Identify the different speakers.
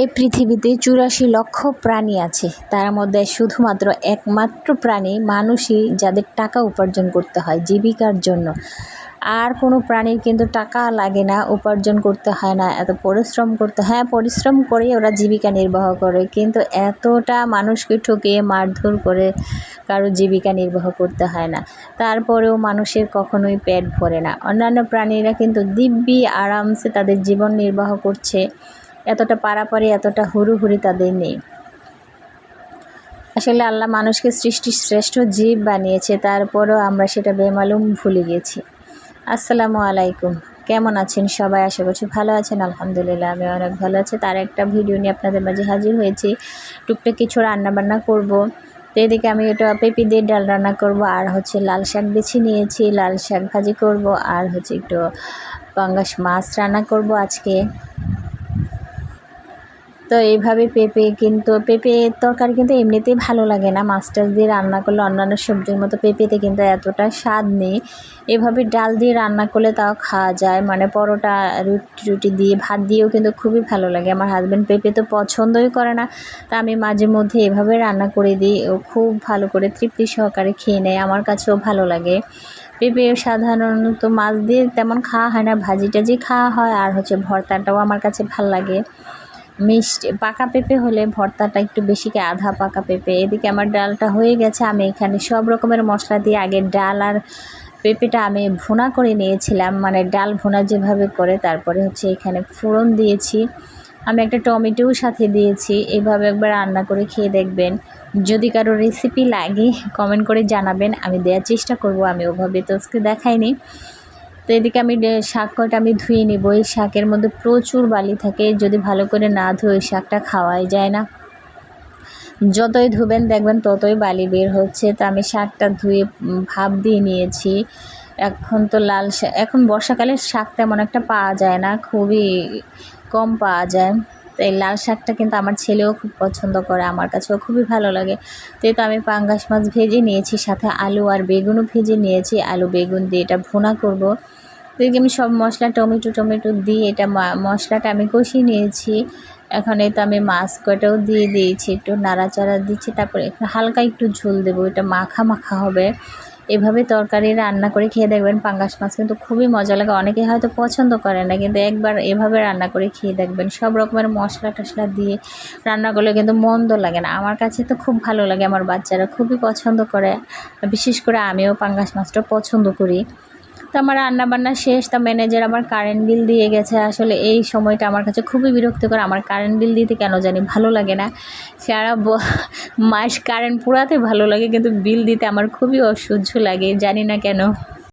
Speaker 1: এই পৃথিবীতে চুরাশি লক্ষ প্রাণী আছে। তার মধ্যে শুধুমাত্র একমাত্র প্রাণী মানুষই যাদের টাকা উপার্জন করতে হয় জীবিকার জন্য। আর কোনো প্রাণীর কিন্তু টাকা লাগে না, উপার্জন করতে হয় না, এত পরিশ্রম করতে হ্যাঁ পরিশ্রম করে ওরা জীবিকা নির্বাহ করে, কিন্তু এতটা মানুষকে ঠকিয়ে মারধর করে কারও জীবিকা নির্বাহ করতে হয় না। তারপরেও মানুষের কখনোই পেট ভরে না। অন্যান্য প্রাণীরা কিন্তু দিব্যি আরামসে তাদের জীবন নির্বাহ করছে। এতটা পারাপারি, এতটা হুড়ুহুড়ি তাদের নেই। আসলে আল্লাহ মানুষকে সৃষ্টির শ্রেষ্ঠ জীব বানিয়েছে, তারপরও আমরা সেটা বেমালুম ভুলে গেছি। আসসালামু আলাইকুম। কেমন আছেন সবাই? আশা করছি ভালো আছেন, আলহামদুলিল্লাহ। আমি অনেক ভালো আছি। তার একটা ভিডিও নিয়ে আপনাদের মাঝে হাজির হয়েছি। টুকটাক কিছু রান্না বান্না করব। তো এদিকে আমি ওটা পেঁপি দিয়ে ডাল রান্না করব, আর হচ্ছে লাল শাক বেছে নিয়েছি। লাল শাক ভাজি করব, আর হচ্ছে একটু পাঙ্গাস মাছ রান্না করব আজকে। তো এইভাবে পেঁপে কিন্তু, পেঁপে তরকারি কিন্তু এমনিতেই ভালো লাগে না। মাছ টাছ দিয়ে রান্না করলে অন্যান্য সবজির মতো পেঁপেতে কিন্তু এতটা স্বাদ নেই। এভাবে ডাল দিয়ে রান্না করলে তাও খাওয়া যায়। মানে পরোটা, রুটি রুটি দিয়ে, ভাত দিয়েও কিন্তু খুবই ভালো লাগে। আমার হাজব্যান্ড পেঁপে তো পছন্দই করে না। তা আমি মাঝে মধ্যে এভাবে রান্না করে দিই। ও খুব ভালো করে তৃপ্তি সহকারে খেয়ে নেয়। আমার কাছেও ভালো লাগে। পেঁপে সাধারণত মাছ দিয়ে তেমন খাওয়া হয় না। ভাজি টাজি খাওয়া হয়। আর হচ্ছে ভর্তাটাও আমার কাছে ভালো লাগে। মিষ্টি পাকা পেঁপে হলে ভর্তাটা একটু বেশিকে আধা পাকা পেঁপে। এদিকে আমার ডালটা হয়ে গেছে, আমি এখানে সব রকমের মশলা দিয়ে আগে ডাল আর পেঁপেটা আমি ভুনা করে নিয়েছিলাম মানে ডাল ভুনা যেভাবে করে, তারপরে হচ্ছে এখানে ফোড়ন দিয়েছি। আমি একটা টমেটোও সাথে দিয়েছি, এভাবে একবার রান্না করে খেয়ে দেখবেন। যদি কারও রেসিপি লাগে কমেন্ট করে জানাবেন, আমি দেওয়ার চেষ্টা করব, আমি ওভাবে তো আজকে দেখাইনি। তো এদিকে আমি শাক কটা আমি ধুয়ে নেব। এই শাকের মধ্যে প্রচুর বালি থাকে, যদি ভালো করে না ধুয়ে শাকটা খাওয়াই যায় না। যতই ধুবেন দেখবেন ততই বালি বের হচ্ছে। তো আমি শাকটা ধুয়ে ভাপ দিয়ে নিয়েছি। এখন তো লাল শাক এখন বর্ষাকালে শাক তেমন একটা পাওয়া যায় না, খুবই কম পাওয়া যায়। তো এই লাল শাকটা কিন্তু আমার ছেলেও খুব পছন্দ করে, আমার কাছেও খুবই ভালো লাগে। তো তো আমি পাঙ্গাস মাছ ভেজে নিয়েছি, সাথে আলু আর বেগুনও ভেজে নিয়েছি, আলু, বেগুন দিয়ে এটা ভুনা করব। এদিকে আমি সব মশলা, টমেটো টমেটো দিয়ে এটা মশলাটা আমি কষিয়ে নিয়েছি। এখন এই তো আমি মাছ কটাও দিয়ে দিয়েছি, একটু নাড়াচাড়া দিচ্ছি, তারপরে হালকা একটু ঝোল দেবো, এটা মাখা মাখা হবে। এভাবে তরকারি রান্না করে খেয়ে দেখবেন পাঙ্গাস মাছ কিন্তু খুবই মজা লাগে। অনেকে হয়তো পছন্দ করে না, কিন্তু একবার এভাবে রান্না করে খেয়ে দেখবেন। সব রকমের মশলা টশলা দিয়ে রান্না করলে কিন্তু মন্দ লাগে না। আমার কাছে তো খুব ভালো লাগে আমার বাচ্চারা, খুবই পছন্দ করে। বিশেষ করে আমিও পাঙ্গাস মাছটা পছন্দ করি। তো আমার রান্নাবান্না শেষ, তা ম্যানেজার আমার কারেন্ট বিল দিয়ে গেছে। আসলে এই সময়টা আমার কাছে খুবই বিরক্তিকর। আমার কারেন্ট বিল দিতে কেন জানি ভালো লাগে না। সারা মাস কারেন্ট পুরাতে ভালো লাগে, কিন্তু বিল দিতে আমার খুবই অসহ্য লাগে, জানি না কেন।